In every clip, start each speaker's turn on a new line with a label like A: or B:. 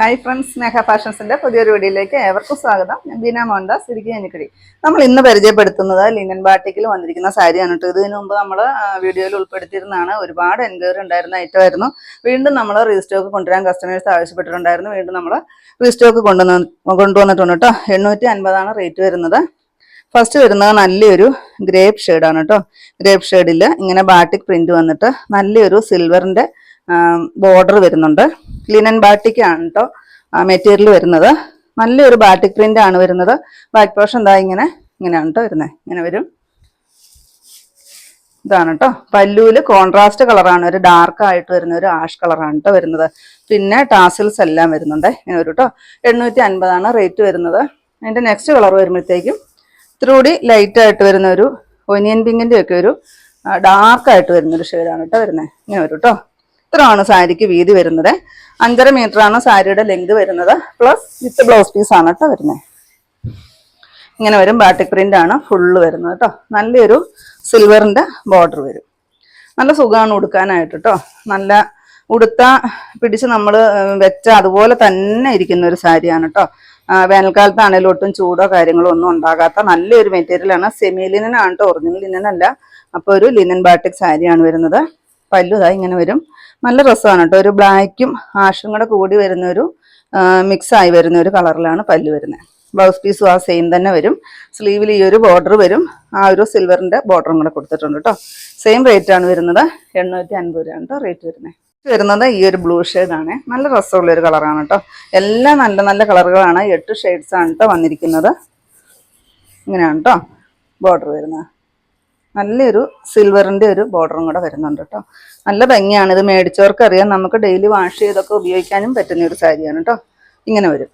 A: Hi friends സ്നേഹ ഫാഷൻസിന്റെ പുതിയൊരു വീഡിയോയിലേക്ക് ഏവർക്കും സ്വാഗതം. ഞാൻ ബീന മോഹൻദാസ് ഇടുക്കി എനിക്കടി നമ്മൾ ഇന്ന് പരിചയപ്പെടുത്തുന്നത് ലിനൻ ബാട്ടിക്കിൽ വന്നിരിക്കുന്ന സാരിയാണ് കേട്ടോ. ഇതിനു മുമ്പ് നമ്മൾ വീഡിയോയിൽ ഉൾപ്പെടുത്തിയിരുന്നതാണ്. ഒരുപാട് എൻക്വയറി ഉണ്ടായിരുന്ന ഐറ്റം ആയിരുന്നു. വീണ്ടും നമ്മൾ റീസ്റ്റോക്ക് കൊണ്ടുവരാൻ കസ്റ്റമേഴ്സ് ആവശ്യപ്പെട്ടിട്ടുണ്ടായിരുന്നു. വീണ്ടും നമ്മൾ റീസ്റ്റോക്ക് കൊണ്ടുവന്ന് കൊണ്ടുവന്നിട്ടുണ്ട് കേട്ടോ. എണ്ണൂറ്റി അൻപതാണ് റേറ്റ് വരുന്നത്. ഫസ്റ്റ് വരുന്നത് നല്ലൊരു ഗ്രേപ്പ് ഷെയ്ഡാണ് കേട്ടോ. ഗ്രേപ്പ് ഷെയ്ഡിൽ ഇങ്ങനെ ബാട്ടിക് പ്രിന്റ് വന്നിട്ട് നല്ലൊരു സിൽവറിന്റെ ബോർഡർ വരുന്നുണ്ട്. ലിനൻ ബാട്ടിക് ആണ് കേട്ടോ മെറ്റീരിയൽ വരുന്നത്. നല്ലൊരു ബാട്ടിക് പ്രിന്റ് ആണ് വരുന്നത്. ബാക്ക് പോർഷൻ എന്താ ഇങ്ങനെ ഇങ്ങനെയാണ് കേട്ടോ വരുന്നത് ഇങ്ങനെ വരും. ഇതാണ് കേട്ടോ പല്ലൂൽ കോൺട്രാസ്റ്റ് കളറാണ് ഒരു ഡാർക്ക് ആയിട്ട് വരുന്ന ഒരു ആഷ് കളറാണ് കേട്ടോ വരുന്നത്. പിന്നെ ടാസിൽസ് എല്ലാം വരുന്നുണ്ട്. ഇങ്ങനെ വരും കേട്ടോ എണ്ണൂറ്റി അൻപതാണ് റേറ്റ് വരുന്നത്. അതിന്റെ നെക്സ്റ്റ് കളർ വരുമ്പോഴത്തേക്കും ഇത്തിരി കൂടി ലൈറ്റ് ആയിട്ട് വരുന്ന ഒരു ഒനിയൻ പിങ്കിന്റെ ഒക്കെ ഒരു ഡാർക്കായിട്ട് വരുന്ന ഒരു ഷെയ്ഡാണ് കേട്ടോ വരുന്നത് ഇങ്ങനെ വരും കേട്ടോ ഇത്രയാണ് സാരിക്ക് വീതി വരുന്നത്. അഞ്ചര മീറ്റർ ആണ് സാരിയുടെ ലെങ്ത് വരുന്നത്. പ്ലസ് വിത്ത് ബ്ലൗസ് പീസ് ആണ് കേട്ടോ വരുന്നത്. ഇങ്ങനെ വരും ബാട്ടിക് പ്രിന്റ് ആണ് ഫുള്ള് വരുന്നത് കേട്ടോ. നല്ലൊരു സിൽവറിന്റെ ബോർഡർ വരും. നല്ല സുഖമാണ് ഉടുക്കാനായിട്ട് കേട്ടോ. നല്ല ഉടുത്ത പിടിച്ച് നമ്മൾ വെച്ച അതുപോലെ തന്നെ ഇരിക്കുന്ന ഒരു സാരിയാണ് കേട്ടോ. വേനൽക്കാലത്താണെങ്കിലും ഒട്ടും ചൂടോ കാര്യങ്ങളോ ഒന്നും ഉണ്ടാകാത്ത നല്ലൊരു മെറ്റീരിയലാണ് സെമി ലിനനാണ് കേട്ടോ. ഒറിജിനൽ ലിനനല്ല അപ്പൊ അപ്പോൾ ഒരു ലിനൻ ബാട്ടിക് സാരിയാണ് വരുന്നത്. പല്ലുതായി ഇങ്ങനെ വരും. നല്ല രസമാണ് കേട്ടോ. ഒരു ബ്ലാക്കും ആഷും കൂടെ കൂടി വരുന്ന ഒരു മിക്സ് ആയി വരുന്ന ഒരു കളറിലാണ് പല്ല് വരുന്നത്. ബ്ലൗസ് പീസും ആ സെയിം തന്നെ വരും. സ്ലീവിൽ ഈ ഒരു ബോർഡർ വരും. ആ ഒരു സിൽവറിന്റെ ബോർഡറും കൂടെ കൊടുത്തിട്ടുണ്ട് കേട്ടോ. സെയിം റേറ്റ് ആണ് വരുന്നത്. എണ്ണൂറ്റി അൻപത് രൂപയാണ് കേട്ടോ റേറ്റ് വരുന്നത്. വരുന്നത് ഈ ഒരു ബ്ലൂ ആണ്. നല്ല രസമുള്ള ഒരു കളറാണ് കേട്ടോ. എല്ലാം നല്ല നല്ല കളറുകളാണ് എട്ട് ഷെയ്ഡ്സ് ആണ് കേട്ടോ വന്നിരിക്കുന്നത്. ഇങ്ങനെയാണ് കേട്ടോ ബോർഡർ വരുന്നത്. നല്ലൊരു സിൽവറിന്റെ ഒരു ബോർഡറും കൂടെ വരുന്നുണ്ട് കേട്ടോ നല്ല ഭംഗിയാണ്. ഇത് മേടിച്ചവർക്ക് അറിയാം നമുക്ക് ഡെയിലി വാഷ് ചെയ്തൊക്കെ ഉപയോഗിക്കാനും പറ്റുന്ന ഒരു സാരിയാണ് കേട്ടോ ഇങ്ങനെ വരും.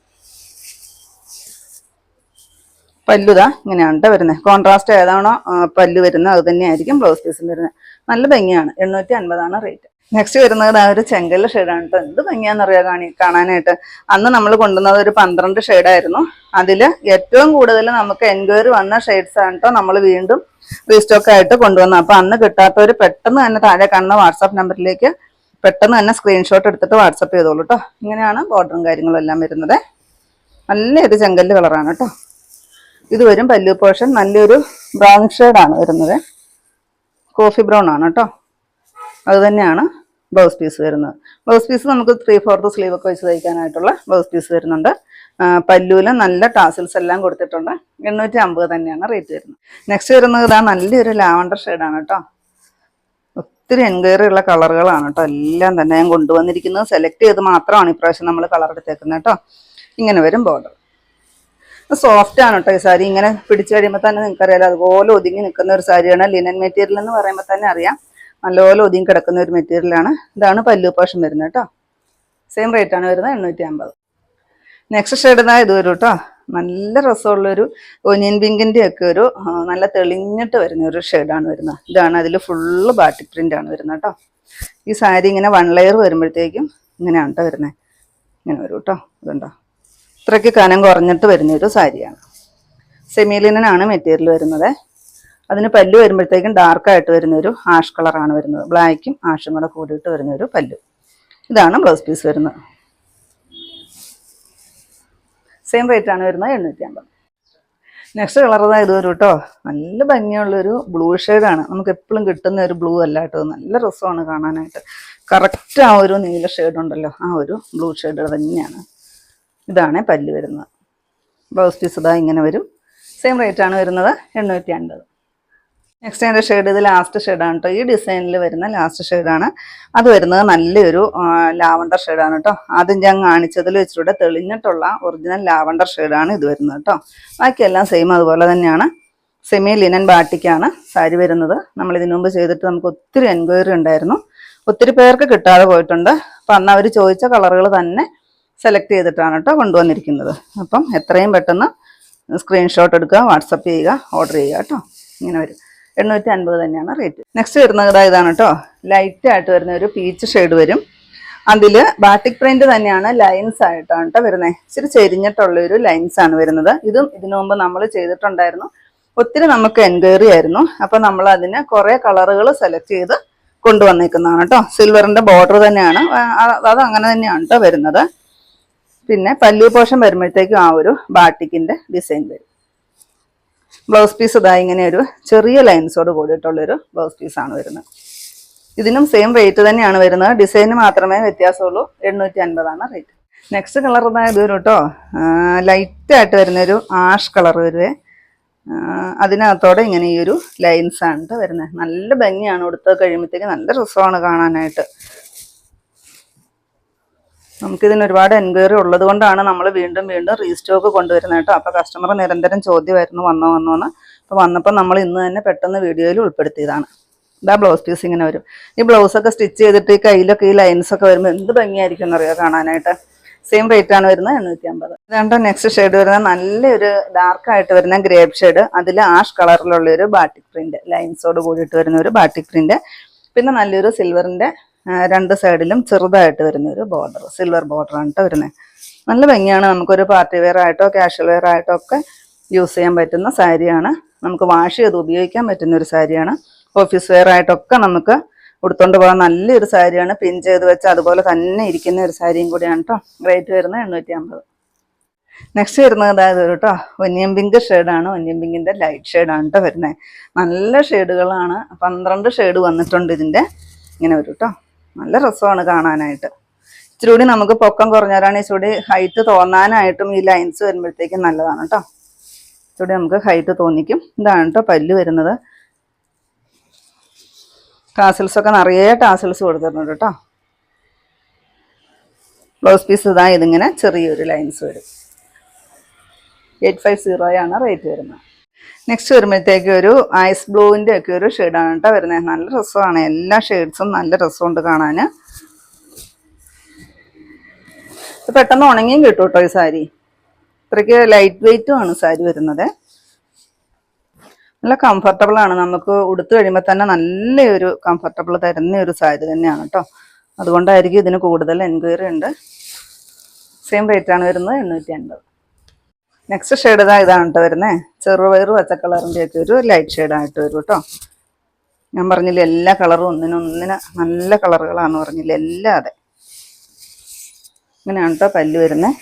A: പല്ലുതാ ഇങ്ങനെയാണ് വരുന്നത്. കോൺട്രാസ്റ്റ് ഏതാണോ പല്ലു പല്ല് വരുന്നത് അത് തന്നെയായിരിക്കും ബ്ലൗസ് പീസും വരുന്നത്. നല്ല ഭംഗിയാണ്. എണ്ണൂറ്റി അൻപതാണ് റേറ്റ് നെക്സ്റ്റ് വരുന്നത് ആ ഒരു ചെങ്കൽ ഷെയ്ഡാണ് കേട്ടോ എന്ത് ഭംഗിയാണെന്നറിയാം കാണി കാണാനായിട്ട്. അന്ന് നമ്മൾ കൊണ്ടുവന്നത് ഒരു പന്ത്രണ്ട് ഷെയ്ഡായിരുന്നു അതിൽ ഏറ്റവും കൂടുതൽ നമുക്ക് എൻക്വയറി വന്ന ഷെയ്ഡ്സ് ആണ് കേട്ടോ നമ്മൾ വീണ്ടും റീസ്റ്റോക്ക് ആയിട്ട് കൊണ്ടുവന്നു. അപ്പൊ അന്ന് കിട്ടാത്തവർ പെട്ടെന്ന് തന്നെ താഴെ കാണുന്ന വാട്സാപ്പ് നമ്പറിലേക്ക് പെട്ടെന്ന് തന്നെ സ്ക്രീൻഷോട്ട് എടുത്തിട്ട് വാട്സപ്പ് ചെയ്തോളൂ കേട്ടോ ഇങ്ങനെയാണ് ബോർഡറും കാര്യങ്ങളും എല്ലാം വരുന്നത്. നല്ല നല്ലൊരു ചെങ്കല്ല് കളറാണ് കേട്ടോ ഇത് വരും പല്ലു പോർഷൻ നല്ലൊരു ബ്രൗൺ ആണ് വരുന്നത്. കോഫി ബ്രൗൺ ആണ് കേട്ടോ അത് തന്നെയാണ് ബ്ലൗസ് പീസ് വരുന്നത്. ബ്ലൗസ് പീസ് നമുക്ക് ത്രീ ഫോർത്ത് സ്ലീവ് ഒക്കെ വെച്ച് തയ്ക്കാനായിട്ടുള്ള ബ്ലൗസ് പീസ് വരുന്നുണ്ട്. ആ, പല്ലുവിൽ നല്ല ടാസിൽസ് എല്ലാം കൊടുത്തിട്ടുണ്ട്. എണ്ണൂറ്റി അമ്പത് തന്നെയാണ് റേറ്റ് വരുന്നത്. നെക്സ്റ്റ് വരുന്നത് ഇതാ നല്ലൊരു ലാവണ്ടർ ഷെയ്ഡാണ് കേട്ടോ ഒത്തിരി എൻക്വയറി ഉള്ള കളറുകളാണ് കേട്ടോ എല്ലാം തന്നെ ഞാൻ കൊണ്ടുവന്നിരിക്കുന്നത്. സെലക്ട് ചെയ്ത് മാത്രമാണ് ഇപ്രാവശ്യം നമ്മൾ കളർ എടുത്തേക്കുന്നത് കേട്ടോ ഇങ്ങനെ വരും ബോർഡർ സോഫ്റ്റ് ആണ് കേട്ടോ ഈ സാരി. ഇങ്ങനെ പിടിച്ചു കഴിയുമ്പോൾ തന്നെ നിങ്ങൾക്ക് അറിയാലോ അതുപോലെ ഒതുങ്ങി നിൽക്കുന്ന ഒരു സാരിയാണ്. ലിനൻ മെറ്റീരിയൽ എന്ന് പറയുമ്പോൾ തന്നെ അറിയാം. നല്ലപോലെ ഒതുങ്ങി കിടക്കുന്ന ഒരു മെറ്റീരിയലാണ് ഇതാണ് പല്ലു പോഷൻ വരുന്നത് കേട്ടോ സെയിം റേറ്റ് ആണ് വരുന്നത് എണ്ണൂറ്റി അമ്പത് നെക്സ്റ്റ് ഷെയ്ഡ് ഇതാ ഇത് വരും കേട്ടോ നല്ല രസമുള്ളൊരു ഒനിയൻ പിങ്കിന്റെ ഒക്കെ ഒരു നല്ല തെളിഞ്ഞിട്ട് വരുന്ന ഒരു ഷെയ്ഡാണ് വരുന്നത്. ഇതാണ് അതിൽ ഫുള്ള് ബാറ്റി പ്രിന്റ് ആണ് വരുന്നത് കേട്ടോ ഈ സാരി ഇങ്ങനെ വൺ ലെയർ വരുമ്പോഴത്തേക്കും ഇങ്ങനെയാണ് കേട്ടോ വരുന്നത് ഇങ്ങനെ വരും കേട്ടോ ഇതുണ്ടോ? ഇത്രയ്ക്ക് കനം കുറഞ്ഞിട്ട് വരുന്ന ഒരു സാരിയാണ്. സെമി ലിനനാണ് മെറ്റീരിയൽ വരുന്നത്. അതിന് പല്ല് വരുമ്പോഴത്തേക്കും ഡാർക്കായിട്ട് വരുന്ന ഒരു ആഷ് കളറാണ് വരുന്നത്. ബ്ലാക്കും ആഷും കൂടെ കൂടിയിട്ട് വരുന്ന ഒരു പല്ല്. ഇതാണ് ബ്ലൗസ് പീസ് വരുന്നത്. സെയിം റേറ്റ് ആണ് വരുന്നത് എണ്ണൂറ്റി അമ്പത് നെക്സ്റ്റ് കളർ ഇത് വരും കേട്ടോ നല്ല ഭംഗിയുള്ളൊരു ബ്ലൂ ഷെയ്ഡാണ് നമുക്ക് എപ്പോഴും കിട്ടുന്ന ഒരു ബ്ലൂ അല്ല കേട്ടോ നല്ല രസമാണ് കാണാനായിട്ട്. കറക്റ്റ് ആ ഒരു നീല ഷെയ്ഡ് ഉണ്ടല്ലോ. ആ ഒരു ബ്ലൂ ഷെയ്ഡ് തന്നെയാണ്. ഇതാണ് പല്ല് വരുന്നത്. ബ്ലൗസ് പീസ് ഇതാ ഇങ്ങനെ വരും. സെയിം റേറ്റ് ആണ് വരുന്നത് എണ്ണൂറ്റി അൻപത് നെക്സ്റ്റ് അതിന്റെ ഷെയ്ഡ് ഇത് ലാസ്റ്റ് ഷെയ്ഡാണ് കേട്ടോ ഈ ഡിസൈനിൽ വരുന്ന ലാസ്റ്റ് ഷെയ്ഡാണ് അത് വരുന്നത് നല്ലൊരു ലാവണ്ടർ ഷെയ്ഡാണ് കേട്ടോ ആദ്യം ഞാൻ കാണിച്ചതിൽ വെച്ചിട്ട് തെളിഞ്ഞിട്ടുള്ള ഒറിജിനൽ ലാവണ്ടർ ഷെയ്ഡാണ് ഇത് വരുന്നത് കേട്ടോ ബാക്കിയെല്ലാം സെയിം അതുപോലെ തന്നെയാണ്. സെമി ലിനൻ ബാട്ടിക്കാണ് സാരി വരുന്നത്. നമ്മൾ ഇതിനു മുമ്പ് ചെയ്തിട്ട് നമുക്ക് ഒത്തിരി എൻക്വയറി ഉണ്ടായിരുന്നു. ഒത്തിരി പേർക്ക് കിട്ടാതെ പോയിട്ടുണ്ട്. അപ്പം അന്ന് അവർ ചോദിച്ച കളറുകൾ തന്നെ സെലക്ട് ചെയ്തിട്ടാണ് കേട്ടോ കൊണ്ടുവന്നിരിക്കുന്നത്. അപ്പം എത്രയും പെട്ടെന്ന് സ്ക്രീൻഷോട്ട് എടുക്കുക വാട്സപ്പ് ചെയ്യുക ഓർഡർ ചെയ്യുക കേട്ടോ ഇങ്ങനെ വരും. എണ്ണൂറ്റി അൻപത് തന്നെയാണ് റേറ്റ് നെക്സ്റ്റ് വരുന്നത് ഇതാ ഇതാണ് കേട്ടോ ലൈറ്റ് ആയിട്ട് വരുന്ന ഒരു പീച്ച് ഷെയ്ഡ് വരും. അതിൽ ബാട്ടിക് പ്രിന്റ് തന്നെയാണ് ലൈൻസ് ആയിട്ടാണ് കേട്ടോ വരുന്നത് ഇച്ചിരി ചെരിഞ്ഞിട്ടുള്ള ഒരു ലൈൻസ് ആണ് വരുന്നത്. ഇതും ഇതിനു മുമ്പ് നമ്മൾ ചെയ്തിട്ടുണ്ടായിരുന്നു. ഒത്തിരി നമുക്ക് എൻക്വയറി ആയിരുന്നു. അപ്പം നമ്മൾ അതിന് കുറേ കളറുകൾ സെലക്ട് ചെയ്ത് കൊണ്ടുവന്നേക്കുന്നതാണ് കേട്ടോ സിൽവറിന്റെ ബോർഡർ തന്നെയാണ്. അത് അങ്ങനെ തന്നെയാണ് കേട്ടോ വരുന്നത്. പിന്നെ പല്ലു പോഷൻ വരുമ്പോഴത്തേക്കും ആ ഒരു ബാട്ടിക്കിന്റെ ഡിസൈൻ വരും. ബ്ലൗസ് പീസ് ഇതാ ഇങ്ങനെ ഒരു ചെറിയ ലൈൻസോട് കൂടിയിട്ടുള്ളൊരു ബ്ലൗസ് പീസാണ് വരുന്നത്. ഇതിനും സെയിം റേറ്റ് തന്നെയാണ് വരുന്നത്. ഡിസൈന് മാത്രമേ വ്യത്യാസമുള്ളൂ. എണ്ണൂറ്റി അൻപതാണ് റേറ്റ് നെക്സ്റ്റ് കളർ ഇതായത് വരും കേട്ടോ ലൈറ്റായിട്ട് വരുന്നൊരു ആഷ് കളർ വരുവേ. അതിനകത്തോടെ ഇങ്ങനെ ഈ ഒരു ലൈൻസ് ആണ് വരുന്നത്. നല്ല ഭംഗിയാണ് ഉടുത്ത് കഴിയുമ്പോഴത്തേക്ക് നല്ല രസമാണ് കാണാനായിട്ട്. നമുക്കിതിന് ഒരുപാട് എൻക്വയറി ഉള്ളത് കൊണ്ടാണ് നമ്മൾ വീണ്ടും വീണ്ടും റീസ്റ്റോക്ക് കൊണ്ടുവരുന്നത് കേട്ടോ. അപ്പോൾ കസ്റ്റമർ നിരന്തരം ചോദ്യമായിരുന്നു വന്നോ വന്നോ എന്ന്. അപ്പോൾ വന്നപ്പോൾ നമ്മൾ ഇന്ന് തന്നെ പെട്ടെന്ന് വീഡിയോയിൽ ഉൾപ്പെടുത്തിയതാണ്. ഇതാ ബ്ലൗസ് പീസ് ഇങ്ങനെ വരും. ഈ ബ്ലൗസൊക്കെ സ്റ്റിച്ച് ചെയ്തിട്ട് ഈ കയ്യിലൊക്കെ ഈ ലൈൻസ് ഒക്കെ വരുമ്പോൾ എന്ത് ഭംഗിയായിരിക്കും എന്നറിയാം കാണാനായിട്ട്? സെയിം റേറ്റ് ആണ് വരുന്നത് എണ്ണൂറ്റി അമ്പത് ഇതാണ്ട് നെക്സ്റ്റ് ഷെയ്ഡ് വരുന്നത് നല്ലൊരു ഡാർക്ക് ആയിട്ട് വരുന്ന ഗ്രേപ്പ് ഷെയ്ഡ് അതിൽ ആഷ് കളറിലുള്ള ഒരു ബാട്ടിക് പ്രിന്റ് ലൈൻസോട് കൂടിയിട്ട് വരുന്ന ഒരു ബാട്ടിക് പ്രിന്റ് പിന്നെ നല്ലൊരു സിൽവറിന്റെ രണ്ട് സൈഡിലും ചെറുതായിട്ട് വരുന്ന ഒരു ബോർഡർ സിൽവർ ബോർഡർ ആണ് കേട്ടോ വരുന്നത് നല്ല ഭംഗിയാണ്. നമുക്കൊരു പാർട്ടി വെയർ ആയിട്ടോ കാഷ്വൽ വെയർ ആയിട്ടോ ഒക്കെ യൂസ് ചെയ്യാൻ പറ്റുന്ന സാരിയാണ്. നമുക്ക് വാഷ് ചെയ്ത് ഉപയോഗിക്കാൻ പറ്റുന്ന ഒരു സാരിയാണ്. ഓഫീസ് വെയർ ആയിട്ടൊക്കെ നമുക്ക് ഉടുത്തോണ്ട് പോകാൻ നല്ലൊരു സാരിയാണ്. പിൻ ചെയ്ത് വെച്ച് അതുപോലെ തന്നെ ഇരിക്കുന്ന ഒരു സാരിയും കൂടിയാണ് കേട്ടോ റേറ്റ് വരുന്നത് എണ്ണൂറ്റി അമ്പത് നെക്സ്റ്റ് വരുന്നത് അതായത് ഒരു കേട്ടോ ഒന്നിയം പിങ്ക് ഷെയ്ഡാണ് ഒന്നിയം പിങ്കിന്റെ ലൈറ്റ് ഷെയ്ഡാണ് കേട്ടോ വരുന്നത് നല്ല ഷെയ്ഡുകളാണ് പന്ത്രണ്ട് ഷെയ്ഡ് വന്നിട്ടുണ്ട് ഇതിന്റെ. ഇങ്ങനെ വരും കേട്ടോ നല്ല രസമാണ് കാണാനായിട്ട്. ഇച്ചിരി കൂടി നമുക്ക് പൊക്കം കുറഞ്ഞവരാണ്. ഇച്ചിരി ഹൈറ്റ് തോന്നാനായിട്ടും ഈ ലൈൻസ് വരുമ്പോഴത്തേക്കും നല്ലതാണ് കേട്ടോ. ഇച്ചിരി നമുക്ക് ഹൈറ്റ് തോന്നിക്കും. ഇതാണ് കേട്ടോ പല്ല് വരുന്നത്. ടാസൽസ് ഒക്കെ നിറയെ ടാസിൽസ് കൊടുത്തിട്ടുണ്ട് കേട്ടോ ബ്ലൗസ് പീസ് ഇതാ ഇതിങ്ങനെ ചെറിയൊരു ലൈൻസ് വരും. എയ്റ്റ് ഫൈവ് സീറോയാണ് റേറ്റ് വരുന്നത്. നെക്സ്റ്റ് വരുമ്പോഴത്തേക്ക് ഒരു ഐസ് ബ്ലൂവിന്റെ ഒക്കെ ഒരു ഷെയ്ഡാണ് കേട്ടോ വരുന്നത്. നല്ല രസമാണ്. എല്ലാ ഷെയ്ഡ്സും നല്ല രസമുണ്ട് കാണാൻ പെട്ടെന്ന് ഉണങ്ങിയും കിട്ടും കേട്ടോ ഈ സാരി. ഇത്രയ്ക്ക് ലൈറ്റ് വെയിറ്റും ആണ് സാരി വരുന്നത്. നല്ല കംഫർട്ടബിൾ ആണ്. നമുക്ക് ഉടുത്തു കഴിയുമ്പോൾ തന്നെ നല്ലൊരു കംഫർട്ടബിൾ തരുന്ന ഒരു സാരി തന്നെയാണ് കേട്ടോ അതുകൊണ്ടായിരിക്കും ഇതിന് കൂടുതൽ എൻക്വയറി ഉണ്ട്. സെയിം റേറ്റാണ് വരുന്നത് എണ്ണൂറ്റി അൻപത്. നെക്സ്റ്റ് ഷെയ്ഡ് ഇതാ ഇതാണ് കേട്ടോ വരുന്നത് ചെറുപയർ പച്ചക്കളറിന്റെ ഒക്കെ ഒരു ലൈറ്റ് ഷെയ്ഡായിട്ട് വരും കേട്ടോ ഞാൻ പറഞ്ഞില്ല എല്ലാ കളറും ഒന്നിനൊന്നിന് നല്ല കളറുകളാണെന്ന് പറഞ്ഞില്ല എല്ലാം അതെ. ഇങ്ങനെയാണ് കേട്ടോ പല്ല് വരുന്നത്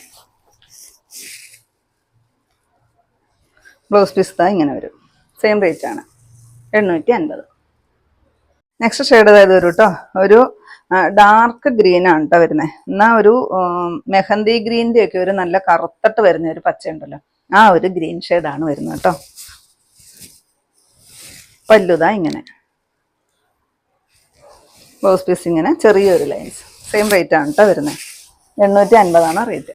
A: ബ്ലൗസ് പീസ് താ ഇങ്ങനെ വരും. സെയിം റേറ്റ് ആണ്. എണ്ണൂറ്റി അൻപത്. നെക്സ്റ്റ് ഷെയ്ഡ് ഇതായത് വരും കേട്ടോ ഒരു ഡാർക്ക് ഗ്രീൻ ആണ് കേട്ടോ വരുന്നത് എന്നാൽ ഒരു മെഹന്തി ഗ്രീന്റെ ഒക്കെ ഒരു നല്ല കറുത്തിട്ട് വരുന്ന ഒരു പച്ച ഉണ്ടല്ലോ. ആ ഒരു ഗ്രീൻ ഷെയ്ഡാണ് വരുന്നത് കേട്ടോ പല്ലുതാ ഇങ്ങനെ. ബ്ലൗസ് പീസ് ഇങ്ങനെ ചെറിയൊരു ലൈൻസ് സെയിം റേറ്റ് ആണ് കേട്ടോ വരുന്നത് എണ്ണൂറ്റി അൻപതാണ് റേറ്റ്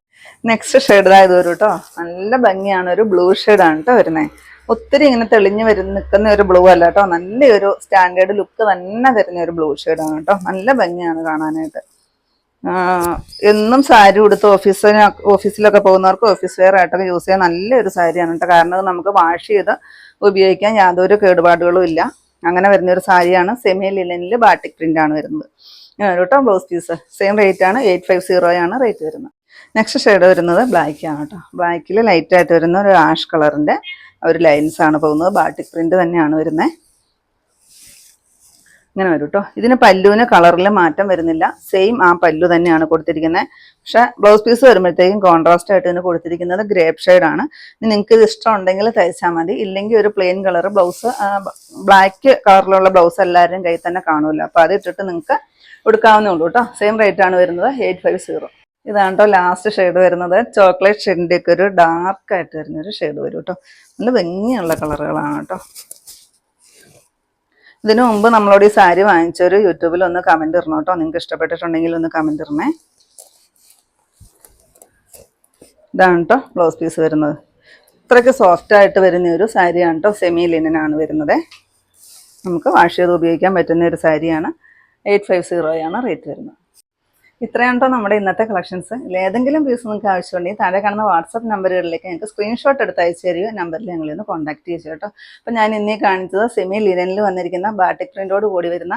A: നെക്സ്റ്റ് ഷെയ്ഡ് വരും കേട്ടോ നല്ല ഭംഗിയാണ്. ഒരു ബ്ലൂ ഷെയ്ഡാണ് കേട്ടോ വരുന്നത് ഒത്തിരി ഇങ്ങനെ തെളിഞ്ഞു വരുന്ന നിൽക്കുന്ന ഒരു ബ്ലൂ അല്ല കേട്ടോ. നല്ലൊരു സ്റ്റാൻഡേർഡ് ലുക്ക് തന്നെ തരുന്ന ഒരു ബ്ലൂ ഷെയ്ഡാണ് കേട്ടോ. നല്ല ഭംഗിയാണ് കാണാനായിട്ട്. എന്നും സാരി ഉടുത്ത് ഓഫീസിന് ഓഫീസിലൊക്കെ പോകുന്നവർക്ക് ഓഫീസ് വെയർ ആയിട്ടൊക്കെ യൂസ് ചെയ്യാൻ നല്ലൊരു സാരിയാണ് കേട്ടോ. കാരണം ഇത് നമുക്ക് വാഷ് ചെയ്ത് ഉപയോഗിക്കാൻ യാതൊരു കേടുപാടുകളും ഇല്ല. അങ്ങനെ വരുന്ന ഒരു സാരിയാണ് സെമി ലിലനിൽ ബാട്ടിക് പ്രിന്റ് ആണ് വരുന്നത്. കേട്ടോ ബ്ലൗസ് പീസ് സെയിം റേറ്റ് ആണ്. എയ്റ്റ് ഫൈവ് സീറോ ആണ് റേറ്റ് വരുന്നത്. നെക്സ്റ്റ് ഷെയ്ഡ് വരുന്നത് ബ്ലാക്ക് ആണ് കേട്ടോ. ബ്ലാക്കിൽ ലൈറ്റായിട്ട് വരുന്ന ഒരു ആഷ് കളറിന്റെ ഒരു ലൈൻസ് ആണ് പോകുന്നത്. ബാട്ടിക് പ്രിന്റ് തന്നെയാണ് വരുന്നത്. ഇങ്ങനെ വരും കേട്ടോ ഇതിന് പല്ലുവിന് കളറിൽ മാറ്റം വരുന്നില്ല. സെയിം ആ പല്ലു തന്നെയാണ് കൊടുത്തിരിക്കുന്നത്. പക്ഷെ ബ്ലൗസ് പീസ് വരുമ്പോഴത്തേക്കും കോൺട്രാസ്റ്റ് ആയിട്ട് ഇതിന് കൊടുത്തിരിക്കുന്നത് ഗ്രേപ്പ് ഷെയ്ഡാണ് നിങ്ങൾക്ക് ഇത് ഇഷ്ടം ഉണ്ടെങ്കിൽ തയ്ച്ചാൽ മതി. ഇല്ലെങ്കിൽ ഒരു പ്ലെയിൻ കളർ ബ്ലൗസ് ബ്ലാക്ക് കളറിലുള്ള ബ്ലൗസ് എല്ലാവരുടെയും കയ്യിൽ തന്നെ കാണുമല്ലോ. അപ്പോൾ അത് ഇട്ടിട്ട് നിങ്ങൾക്ക് കൊടുക്കാവുന്നേ ഉള്ളൂ കേട്ടോ സെയിം റേറ്റ് ആണ് വരുന്നത്. എയ്റ്റ് ഫൈവ് സീറോ ഇതാണ് കേട്ടോ ലാസ്റ്റ് ഷെയ്ഡ് വരുന്നത്. ചോക്ലേറ്റ് ഷെയ്ഡിന്റെ ഒക്കെ ഒരു ഡാർക്ക് ആയിട്ട് വരുന്ന ഒരു ഷെയ്ഡ് വരും കേട്ടോ നല്ല ഭംഗിയുള്ള കളറുകളാണ് കേട്ടോ ഇതിനു മുമ്പ് നമ്മളോട് ഈ സാരി വാങ്ങിച്ചൊരു യൂട്യൂബിൽ ഒന്ന് കമന്റ് ഇടണം കേട്ടോ നിങ്ങൾക്ക് ഇഷ്ടപ്പെട്ടിട്ടുണ്ടെങ്കിൽ ഒന്ന് കമന്റ് ഇടണേ. ഇതാണ് കേട്ടോ ബ്ലൗസ് പീസ് വരുന്നത്. ഇത്രയ്ക്ക് സോഫ്റ്റ് ആയിട്ട് വരുന്ന ഒരു സാരിയാണ് കേട്ടോ സെമി ലിനനാണ് വരുന്നത്. നമുക്ക് വാഷ് ചെയ്ത് ഉപയോഗിക്കാൻ പറ്റുന്ന ഒരു സാരിയാണ്. എയ്റ്റ് ഫൈവ് സീറോയാണ് റേറ്റ് വരുന്നത്. ഇത്രയാണ് കേട്ടോ നമ്മുടെ ഇന്നത്തെ കളക്ഷൻസ് ഏതെങ്കിലും പീസ് നിങ്ങൾക്ക് ആവശ്യമുണ്ടെങ്കിൽ താഴെ കാണുന്ന വാട്സപ്പ് നമ്പറുകളിലേക്ക് ഞങ്ങൾക്ക് സ്ക്രീൻഷോട്ട് എടുത്ത് അയച്ചു തരിക. നമ്പറിൽ ഞങ്ങൾ ഇന്ന് കോൺടാക്ട് ചെയ്യും കേട്ടോ. അപ്പം ഞാൻ ഇന്നീ കാണിച്ചത് സെമി ലിനനിൽ വന്നിരിക്കുന്ന ബാട്ടിക് പ്രിന്റോട് കൂടി വരുന്ന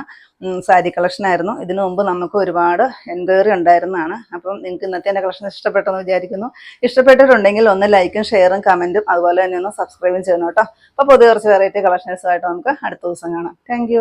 A: സാരി കളക്ഷനായിരുന്നു ഇതിനു മുമ്പ് നമുക്ക് ഒരുപാട് എൻക്വയറി ഉണ്ടായിരുന്നതാണ്. അപ്പം നിങ്ങൾക്ക് ഇന്നത്തെ എന്റെ കളക്ഷൻ ഇഷ്ടപ്പെട്ടെന്ന് വിചാരിക്കുന്നു. ഇഷ്ടപ്പെട്ടിട്ടുണ്ടെങ്കിൽ ഒന്ന് ലൈക്കും ഷെയറും കമന്റും അതുപോലെ തന്നെ ഒന്ന് സബ്സ്ക്രൈബും ചെയ്യണം കേട്ടോ. അപ്പോൾ പൊതുവെ കുറച്ച് വെറൈറ്റി കളക്ഷൻസുമായിട്ട് നമുക്ക് അടുത്ത ദിവസം കാണാം. താങ്ക്